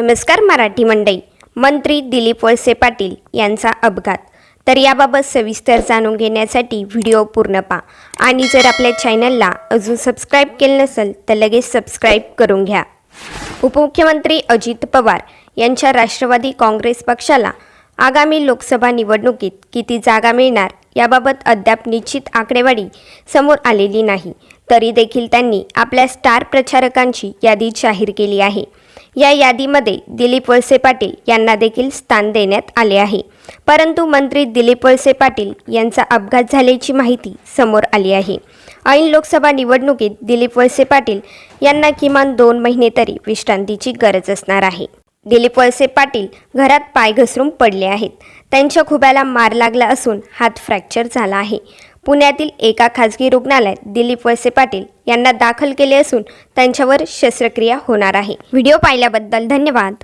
नमस्कार मराठी मंडई मंत्री दिलीप वळसे पाटील यांचा अपघात. तर याबाबत सविस्तर जाणून घेण्यासाठी व्हिडिओ पूर्ण पहा. आणि जर आपल्या चॅनलला अजून सबस्क्राईब केलं नसेल तर लगेच सबस्क्राईब करून घ्या. उपमुख्यमंत्री अजित पवार यांच्या राष्ट्रवादी काँग्रेस पक्षाला आगामी लोकसभा निवडणुकीत किती जागा मिळणार याबाबत अद्याप निश्चित आकडेवारी समोर आलेली नाही. तरी देखील त्यांनी आपल्या स्टार प्रचारकांची यादी जाहीर केली आहे. या यादीमध्ये दिलीप वळसे पाटील यांना देखील स्थान देण्यात आले आहे. परंतु मंत्री दिलीप वळसे पाटील यांचा अपघात झाल्याची माहिती समोर आली आहे. ऐन लोकसभा निवडणुकीत दिलीप वळसे पाटील यांना किमान दोन महिने तरी विश्रांतीची गरज असणार आहे. दिलीप वळसे पाटील घरात पाय घसरून पडले आहेत. त्यांच्या खुब्याला मार लागला असून हात फ्रॅक्चर झाला आहे. पुण्यातील एका खाजगी रुग्णालयात दिलीप वळसे पाटील यांना दाखल केले असून त्यांच्यावर शस्त्रक्रिया होणार आहे. व्हिडिओ पाहिल्याबद्दल धन्यवाद.